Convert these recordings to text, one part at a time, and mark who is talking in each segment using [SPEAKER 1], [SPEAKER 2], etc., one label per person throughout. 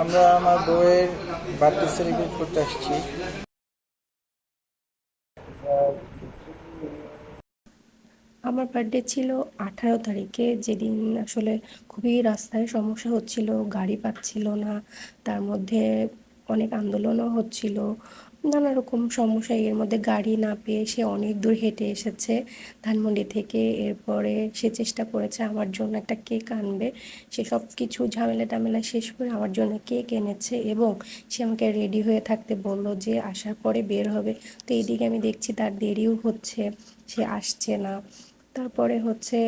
[SPEAKER 1] আমরা আমার বউয়ের বার্থডে সেলিব্রেট করতে আসছি।
[SPEAKER 2] আমার বার্থডে ছিল আঠারো তারিখে, যেদিন আসলে খুবই রাস্তায় সমস্যা হচ্ছিল, গাড়ি পাচ্ছিল না, তার মধ্যে অনেক আন্দোলনও হচ্ছিল। নানা রকম সমস্যা এর মধ্যে গাড়ি না পেয়ে সে অনেক দূর হেঁটে এসেছে। ধানমন্ডি থেকে এরপরে সে চেষ্টা করেছে আমার জন্য একটা কেক আনবে। সে সব কিছু ঝামেলা টামেলা শেষ করে আমার জন্য কেক এনেছে এবং সে আমাকে রেডি হয়ে থাকতে বলল যে আসার পরে বের হবে। তো এইদিকে আমি দেখছি তার দেরিও হচ্ছে, সে আসছে না। তারপরে হচ্ছে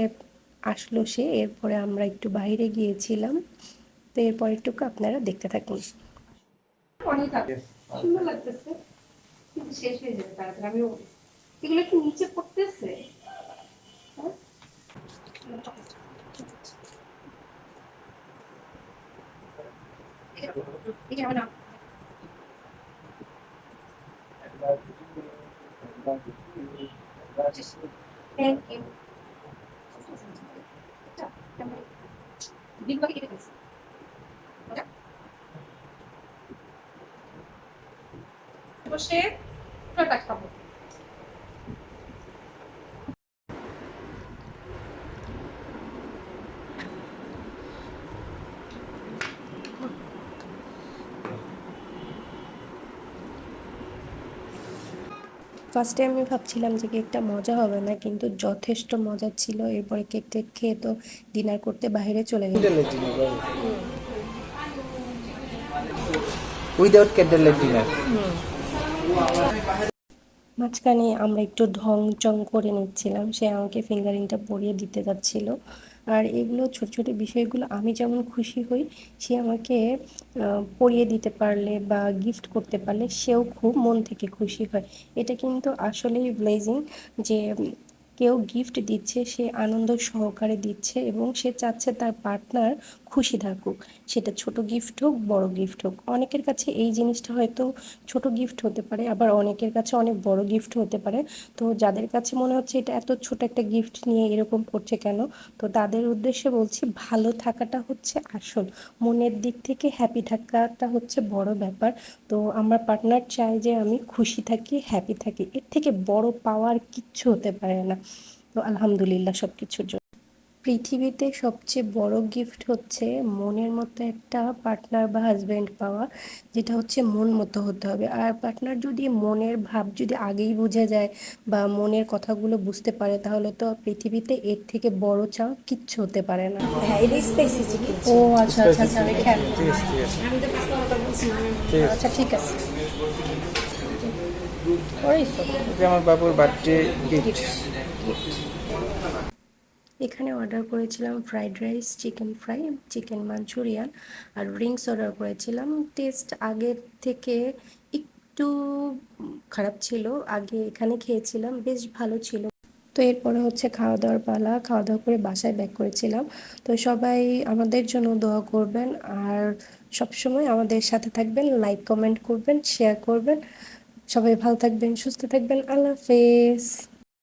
[SPEAKER 2] আসলো সে, এরপরে আমরা একটু বাইরে গিয়েছিলাম। তো এরপর একটু আপনারা দেখতে থাকুন।
[SPEAKER 3] অনেক সুন্দর লাগতেছে। কিন্তু শেষ হয়ে যাবে তাড়াতাড়ি। আমি এগুলো কি নিচে পড়তেছে? হ্যাঁ? Thank you. বসে পুরোটা খাব।
[SPEAKER 2] ফার্স্টে আমি ভাবছিলাম যে কেকটা মজা হবে না কিন্তু যথেষ্ট মজা ছিল। এরপরে কেক টেক খেয়ে তো ডিনার করতে বাইরে চলে গেল
[SPEAKER 1] উইদাউট ক্যান্ডেল ডিনার
[SPEAKER 2] মাঝখানে আমরা একটু ঢং চং করে নিচ্ছিলাম। সে আমাকে ফিঙ্গারিংটা পরিয়ে দিতে যাচ্ছিল। আর এগুলো ছোট ছোট বিষয়গুলো আমি যেমন খুশি হই, সে আমাকে পরিয়ে দিতে পারলে বা গিফট করতে পারলে সেও খুব মন থেকে খুশি হয়। এটা কিন্তু আসলেই ব্লেজিং যে কেউ গিফট দিচ্ছে, সে আনন্দ সহকারে দিচ্ছে এবং সে চাচ্ছে তার পার্টনার খুশি থাকুক। সেটা ছোট গিফট হোক, বড় গিফট হোক। অনেকের কাছে এই জিনিসটা হয়তো ছোট গিফট হতে পারে, আবার অনেকের কাছে অনেক বড় গিফট হতে পারে। তো যাদের কাছে মনে হচ্ছে এটা এত ছোট একটা গিফট নিয়ে এরকম করছে কেন, তো তাদের উদ্দেশ্যে বলছি ভালো থাকাটা হচ্ছে আসল। মনের দিক থেকে হ্যাপি থাকাটা হচ্ছে বড় ব্যাপার। তো আমার পার্টনার চায় যে আমি খুশি থাকি হ্যাপি থাকি। এর থেকে বড় পাওয়ার কিচ্ছু হতে পারে না। তো আলহামদুলিল্লাহ সব কিছুর জন্য। পৃথিবীতে সবচেয়ে বড় গিফট হচ্ছে মনের মতো একটা পার্টনার বা হাজব্যান্ড পাওয়া যেটা হচ্ছে মন মতো হতে হবে। আর পার্টনার যদি মনের ভাব যদি আগেই বুঝে যায় বা মনের কথাগুলো বুঝতে পারে তাহলে তো পৃথিবীতে এর থেকে বড় চাওয়া কিচ্ছু হতে পারে না।
[SPEAKER 3] হ্যাঁ
[SPEAKER 2] ও আচ্ছা আচ্ছা আচ্ছা আমি খেয়াল
[SPEAKER 1] আছে
[SPEAKER 2] আচ্ছা ঠিক আছে।
[SPEAKER 1] আমার বাবুর বার্থডে গিফট
[SPEAKER 2] এখানে অর্ডার করেছিলাম fried rice chicken fry chicken manchurian আর রিংস অর্ডার করেছিলাম। টেস্ট আগের থেকে একটু খারাপ ছিল, আগে এখানে খেয়েছিলাম, বেশ ভালো ছিল। তো এরপরে হচ্ছে খাওয়া দাওয়ার পালা, খাওয়া দাওয়া করে বাসায় ব্যাক করেছিলাম। তো সবাই আমাদের জন্য দোয়া করবেন আর সবসময় আমাদের সাথে থাকবেন লাইক কমেন্ট করবেন শেয়ার করবেন। সবাই ভালো থাকবেন, সুস্থ থাকবেন, আল্লাহ হাফেজ।